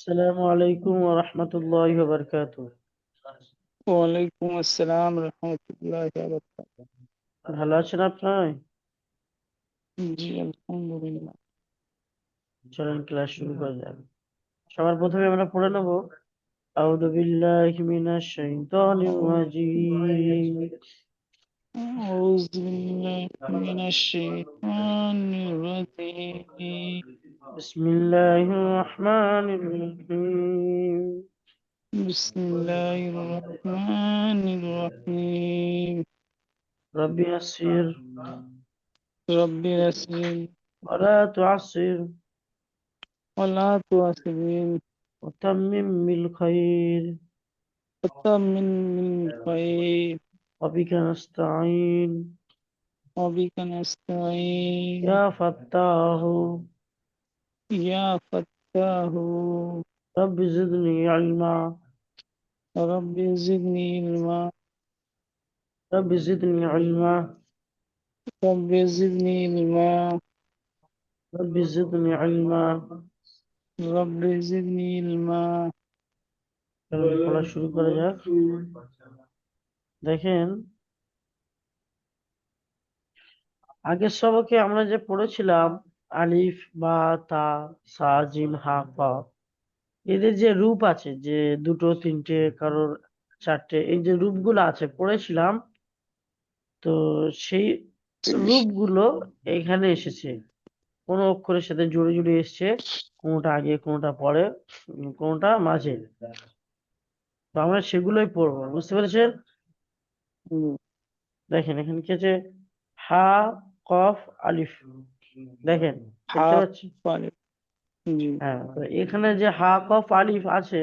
আসসালামু আলাইকুম ওয়া রাহমাতুল্লাহি ওয়া বারাকাতুহু। ওয়া আলাইকুম আসসালাম ওয়া রাহমাতুল্লাহি ওয়া বারাকাতুহু। ভালো আছেন আপনার জি আলহামদুলিল্লাহ। চলেন ক্লাস শুরু করা যাক। সবার প্রথমে আমরা পড়ে নেব। আউযু বিল্লাহি মিনাশ শাইতানির রাজিম। আউযু বিল্লাহি মিনাশ শাইতানির بسم الله الرحمن الرحيم. بسم الله الرحمن الرحيم ربي يسر. ربي يسر. ولا تعسر. ولا تعسر. وتمم بالخير. وتمم بالخير. وبك نستعين. وبك نستعين. يا فتاه يا فتاه রব্বি জিদনি ইলমা رب زدني علما রব্বি জিদনি ইলমা رب زدني علما রব্বি জিদনি ইলমা رب زدني علما চলুন পড়া শুরু করা যাক দেখেন আগের সবকে আমরা যে পড়েছিলাম আলিফ বা তা সা জিম হা ফা এদের যে রূপ আছে যে দুটো তিনটে কারোর চারটে এই যে রূপগুলো আছে পড়েছিলাম তো সেই রূপগুলো এখানে এসেছে। কোনো অক্ষরের সাথে জুড়ে জুড়ে এসছে কোনোটা আগে কোনোটা পরে কোনোটা মাঝে। তো আমরা সেগুলোই পড়ব বুঝতে পেরেছেন? দেখেন এখানে কি আছে? হা কফ আলিফ। দেখেন জি হ্যাঁ তো এখানে যে হা কফ আলিফ আছে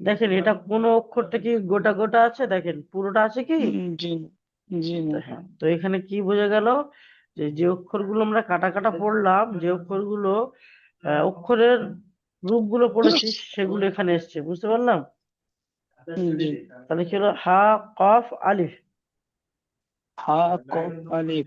দেখেন এটা কোন অক্ষরটা কি গোটা গোটা আছে? দেখেন পুরোটা আছে কি? জি জি তো হ্যাঁ তো এখানে কি বোঝা গেল? যে যে অক্ষরগুলো আমরা কাটা কাটা পড়লাম যে অক্ষরগুলো অক্ষরের রূপগুলো পড়েছি সেগুলো এখানে এসছে বুঝতে পারলাম? তাহলে কি হলো? হা কফ আলিফ। হা কফ আলিফ।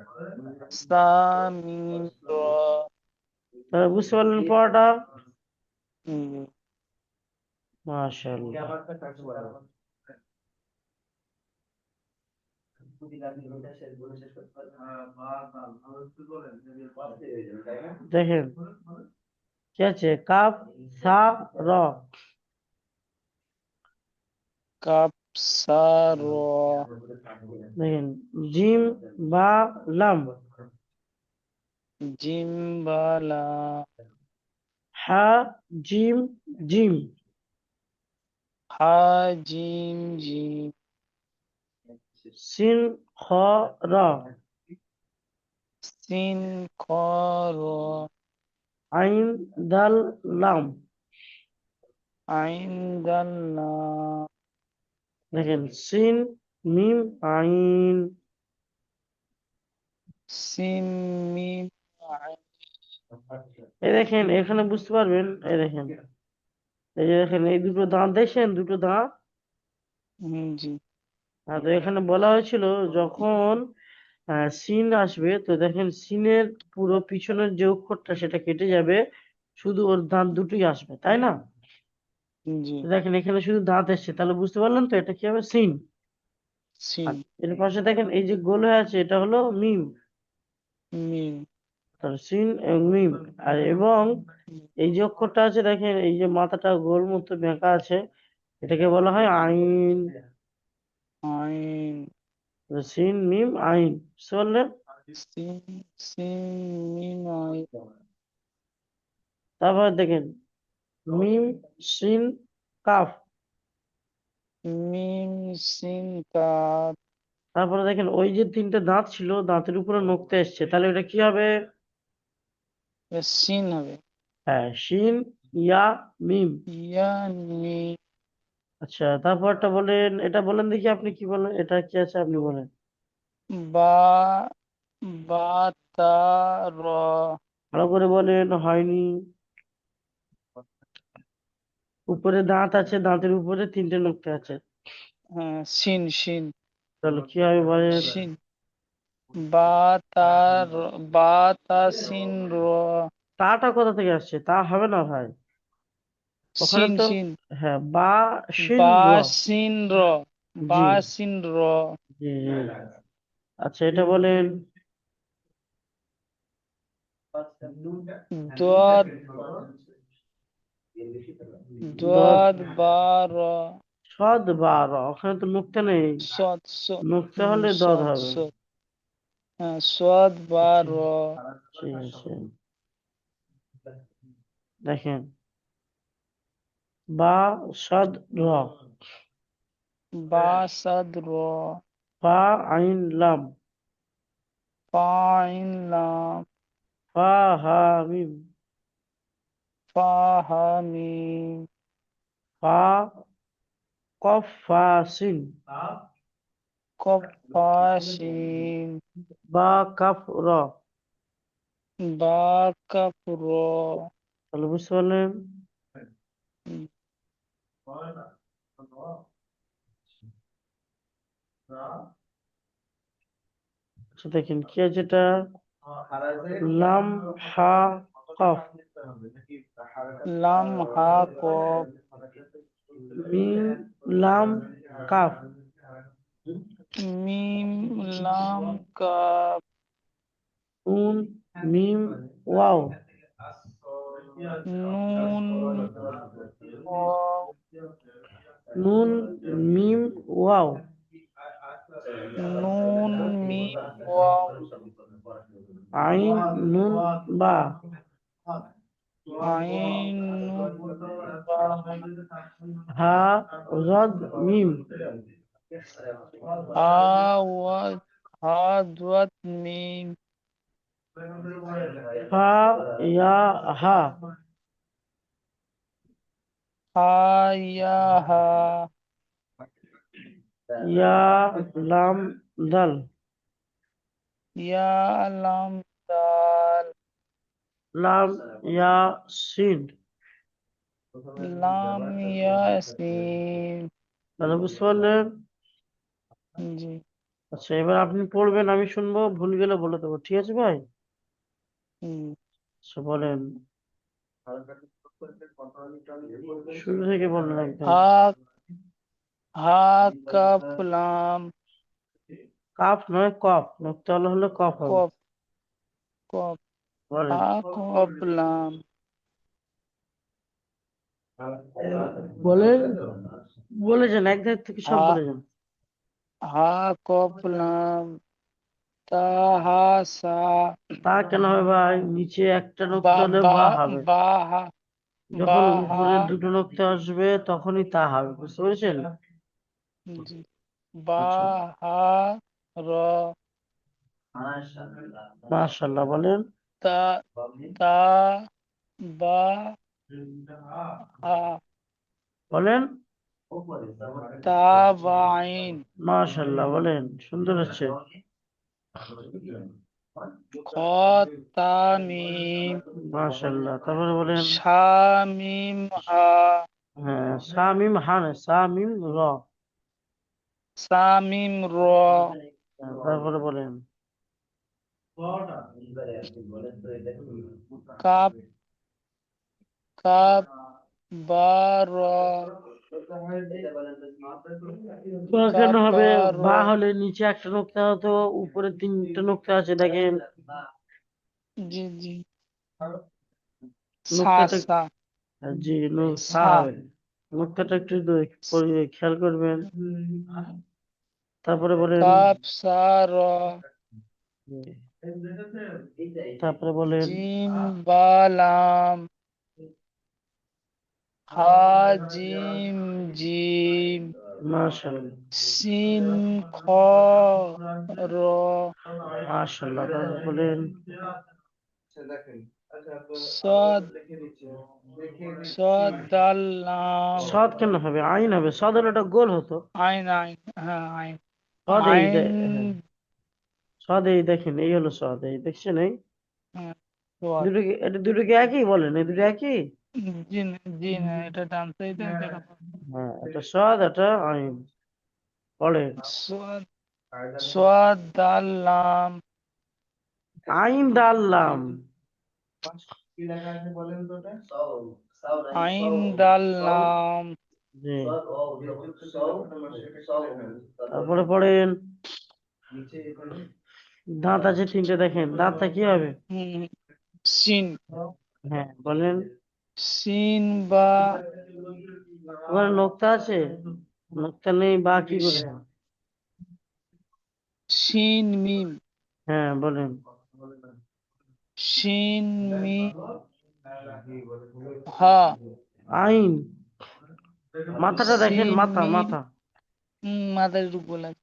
তা বা আইন তা বা আইন খ তা মিম খ তা মিম সা মিম র সা মিম র তাহলে বুঝতে পারলেন পড়াটা হুম, মাশাআল্লাহ দেখেন কি আছে কাপ সা র কাপ সা র দেখেন জিম বা লাম জিম বা লা হা জিম জিম। হা জিম জিম। সিন খ র। সিন খ র। আইন দাল লাম। আইন দাল লা দেখেন সিন মিম আইন। সিন মিম আইন। এই দেখেন এখানে বুঝতে পারবেন এই দেখেন। এই যে দেখেন এই দুটো দাঁত দেখছেন দুটো দাঁত জি। তো এখানে বলা হয়েছিল যখন সিন আসবে তো দেখেন সিনের পুরো পিছনের যে অক্ষরটা সেটা কেটে যাবে। শুধু ওর দাঁত দুটোই আসবে তাই না? দেখেন এখানে শুধু দাঁত এসছে তাহলে বুঝতে পারলেন তো এটা কি হবে সিন এর পাশে দেখেন এই যে গোল হয়ে আছে এটা হলো মিম। মিম। তাহলে সিন এবং মিম। আর এবং এই যে অক্ষরটা আছে দেখেন এই যে মাথাটা গোল মতো বেঁকা আছে এটাকে বলা হয় আইন। আইন। সিন মিম আইন বুঝতে পারলেন? সিন সিন মিম আইন। তারপর দেখেন মিম সিন কাফ মিম সিন কাফ তারপরে দেখেন ওই যে তিনটে দাঁত ছিল দাঁতের উপরে নোক্তা এসছে তাহলে এটা কি হবে? সিন হবে। হ্যাঁ শিন ইয়া মিম। ইয়া মিম। আচ্ছা তারপরটা বলেন এটা বলেন দেখি আপনি কি বলেন এটা কি আছে আপনি বলেন। বা বা তা র। ভালো করে বলেন হয়নি। উপরে দাঁত আছে দাঁতের উপরে তিনটে নোক্তা আছে। হ্যাঁ সিন সিন তাহলে কি হবে বলেন? সিন বা তা র বা তা সিন র। তাটা কোথা থেকে আসছে? তা হবে না ভাই। ওখানে সিন তো সিন হ্যাঁ বা শিন বা র। সিন র। বা সিন র। জি জি। আচ্ছা এটা বলেন। দোয়াদ সদ বা র ওখানে তো নোক্তা নেই। সদ হলে দদ হবে। সদ হ্যাঁ সদ বা র ঠিক আছে। দেখেন। বা সদ র। বা সদ র। ফা আইন লাম। ফা ইন লাম। ফা হা মিম। ফা হা মিম ফা কফ ফা সিন কফ ফা সিন বা কাফ র। বা কাফ র। তাহলে বুঝতে পারলেন? আচ্ছা দেখেন কি আছে এটা? লাম হা কফ। লাম হা কফ মিম লাম কাফ। মিম লাম কাফ। নুন মিম ওয়াও। নুন নুন মিম ওয়াও। নুন মিম ওয়াও। আইন নুন বা। আইন হা রদ মিম হা ওয়াদ হা দোয়াত মিম ফা ইয়া হা হা ইয়া হা ইয়া লাম দাল ইয়া লাম দাল লাম ইয়া সিন লাম ইয়া সিন তাহলে বুঝতে পারলেন? জি। আচ্ছা এবার আপনি পড়বেন আমি শুনব ভুল গেলে বলে দেবো ঠিক আছে ভাই? হুম। আচ্ছা বলেন। শুরু থেকে বলেন একদম। হা হা কাফ লাম কাফ নয় কফ। নোক্তা হলে হলে কফ হবে। কফ কফ। বলে যান এক ধার থেকে সব বলে যান হা কফ লাম তা সা তা কেন হবে ভাই? নিচে একটা নোক্তা হলে বা বা হবে। বা হা যখন উপরে দুটো নোক্তা আসবে তখনই তা হবে বুঝতে পেরেছেন? জি। বা আচ্ছা। হা র। মাশাআল্লাহ বলেন। তা তা বা হা বলেন? তা বা আইন। মাশাআল্লাহ বলেন সুন্দর হচ্ছে। খ তা মিম মাশাআল্লাহ তারপরে বলেন? সা মিম হা হ্যাঁ সামিম হান সামিম র। সা মিম র। হ্যাঁ, তারপরে বলেন? কাপ কাপ বা র বা কেন হবে বা হলে নিচে একটা নোক্তা হতো উপরে তিনটা নোক্তা আছে দেখেন জি জি নোক্তাটা জি একটু খেয়াল করবেন তারপরে বলেন কাপ সা র তারপরে বলেন জিম বা লাম হা জিম জিম। মাশাআল্লাহ সিন খ র। মাশাআল্লাহ তারপরে বলেন সদ সদ দাল লাম সদ কেন হবে? আইন হবে। সদ হলে ওটা গোল হতো। আইন আইন হ্যাঁ আইন। সদ আইন হ্যাঁ। সদ এই দেখেন এই হলো সদ এই দেখছেন এই। দুটো কি এটা দুটো কি একই বলেন এই দুটো একই? জি না জি না এটা ডান সাইডে হ্যাঁ এটা সদ এটা আইন। পড়েন সদ দাল লাম। আইন ডাললাম আইন দাল লাম। জি। তারপরে পড়েন। দাঁত আছে তিনটে দেখেন। দাঁতটা কি হবে? হুম, সিন হ্যাঁ বলেন। সিন বা ওখানে নোক্তা আছে? নোক্তা নেই বা কি করে? সিন মিম। হ্যাঁ বলেন। সিন মিম হা। আইন। মাথাটা দেখেন সিন, মাথা মিম। মাথা। হুম, মাথার উপর লাগে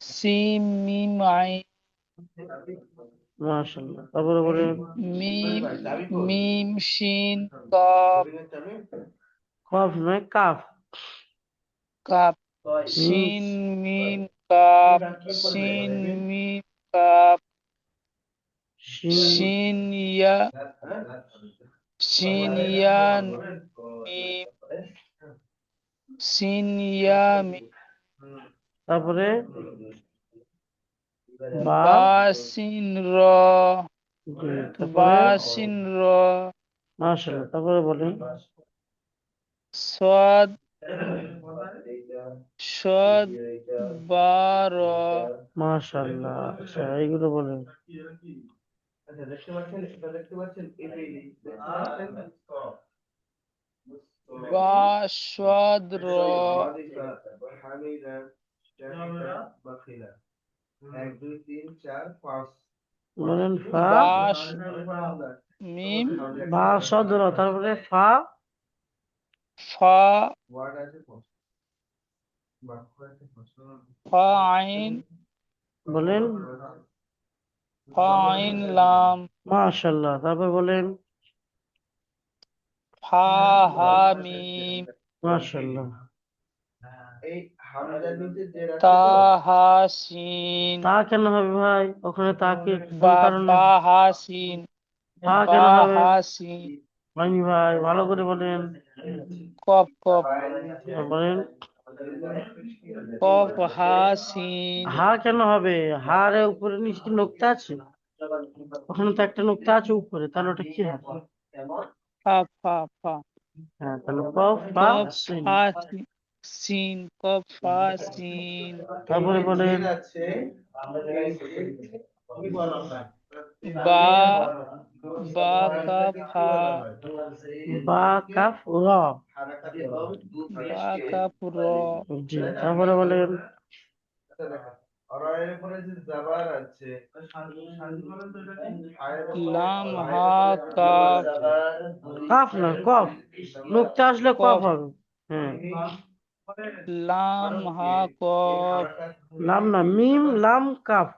সিন মিম আইন। মাশাআল্লাহ। তারপরে মিম মিম শিন কফ। কফ নয় কাফ। কাপ সিন মিম কাপ সিন মিম কাপ শিন। সিন ইয়া। সিন ইয়া মিম। সিন ইয়া মিম। তারপরে? বা বা সিন র জি, বা তারপরে র মাশাআল্লাহ তারপরে বলেন। সদ সদ বা র মাশাআল্লাহ আচ্ছা এইগুলো বলেন। আচ্ছা দেখতে পাচ্ছেন এটা দেখতে পাচ্ছেন এই যে দেখতে বা সদ র এক দুই তিন চার পাঁচ। বলেন ফা মিম বা সদর তারপরে ফা। ফা ওয়ার্ড আছে ফা আইন। বলেন। ফা আইন লাম। মাশাআল্লাহ তারপর বলেন। ফা হা মিম। মাশাআল্লাহ এই রাখছে তা কেন হবে ভাই? ওখানে তাকে কোন বা কারণে বা হা সিন। তা কেন হবে? হা হয়নি ভাই ভালো করে বলেন। কপ কপ। বলেন। কপ হা সিন। হা কেন হবে? হার উপরে নিচে কি নোক্তা আছে। ওখানে তো একটা নোক্তা আছে উপরে তাহলে ওটা কি হবে? ফা ফা ফা হ্যাঁ তাহলে কপ সিন। ফা সিন। সিন কপ ফা সিন তারপরে বলেন হয়? বা বা কাপ হা বা কাফ র। বা। কাপ র জি তারপরে বলেন। আচ্ছা দেখো, অরয়ের উপরে যে জাবার আছে লাম হা কাপ কাফ না কফ। নোক্তা আসলে কফ। কফ। হবে। হ্যাঁ। লাম হা কপ লাম না মিম লাম কাফ।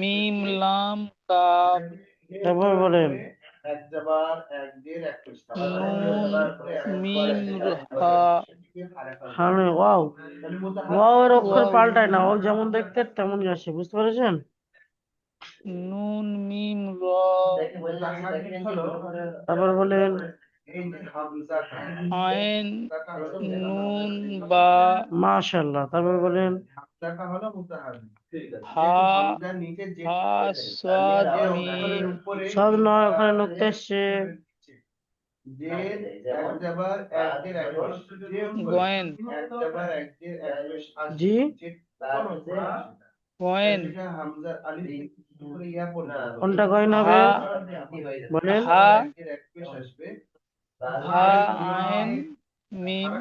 মিম লাম কাপ তারপর বলেন হ্যাঁ ওয়াও। ওয়াও এর অক্ষর পাল্টায় না ও যেমন দেখতে তেমনই আসে বুঝতে পেরেছেন? নুন মিম র। তারপর বলেন আইন নুন বা মাশাআল্লাহ তারপর বলেন সব নয় ওখানে নোক্তা এসছে জি। কোনটা গয়ন হবে? বলেন। আইন মিম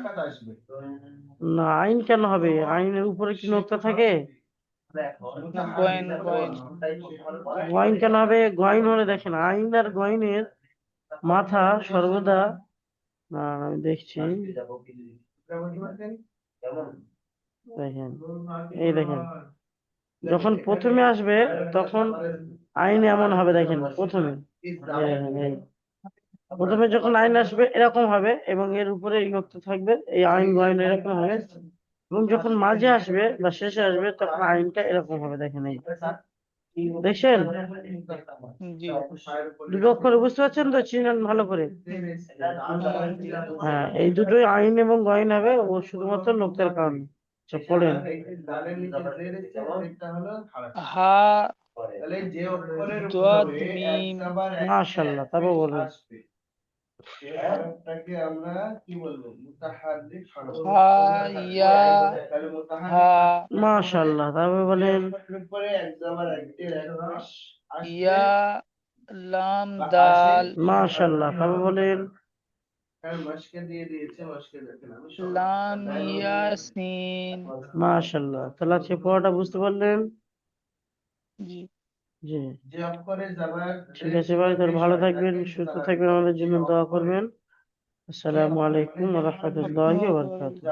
না আইন কেন হবে? আইনের উপরে কি নোক্তা থাকে? গয়েন কেন হবে? গয়ন হলে দেখেন আইন আর গয়নের মাথা সর্বদা না আমি দেখছি? দেখেন এই দেখেন যখন প্রথমে আসবে তখন আইন এমন হবে দেখেন প্রথমে is এই- the এই। প্রথমে যখন আইন আসবে এরকম হবে এবং এর উপরে বিভক্ত থাকবে এই আইন গয়ন এরকম হবে। এবং যখন মাঝে আসবে বা শেষে আসবে তখন আইনটা এরকম হবে দেখেন এই দেখছেন? দুটো অক্ষরে বুঝতে পারছেন তো? চিনেন ভালো করে? হ্যাঁ এই দুটোই আইন এবং গয়ন হবে ও শুধুমাত্র নোক্তার কারণে। আচ্ছা পড়েন। হা তারপর বলুন। হরফটাকে আমরা কি বলব? ইয়া, মাশাআল্লাহ তারপর বলেন। উপরে এক ইয়া লাম দাল। মাশাআল্লাহ তারপর বলেন। কারণ দিয়ে দিয়েছে মাসকে দেখেন লাম। ইয়াসিন মাশাআল্লাহ তাহলে আজকে পড়াটা বুঝতে পারলেন? জি। জি। ঠিক আছে ভাই তাহলে ভালো থাকবেন সুস্থ থাকবেন আমাদের জন্য দোয়া করবেন। আসসালামু আলাইকুম ওয়া রাহমাতুল্লাহি ওয়া বারাকাতুহু।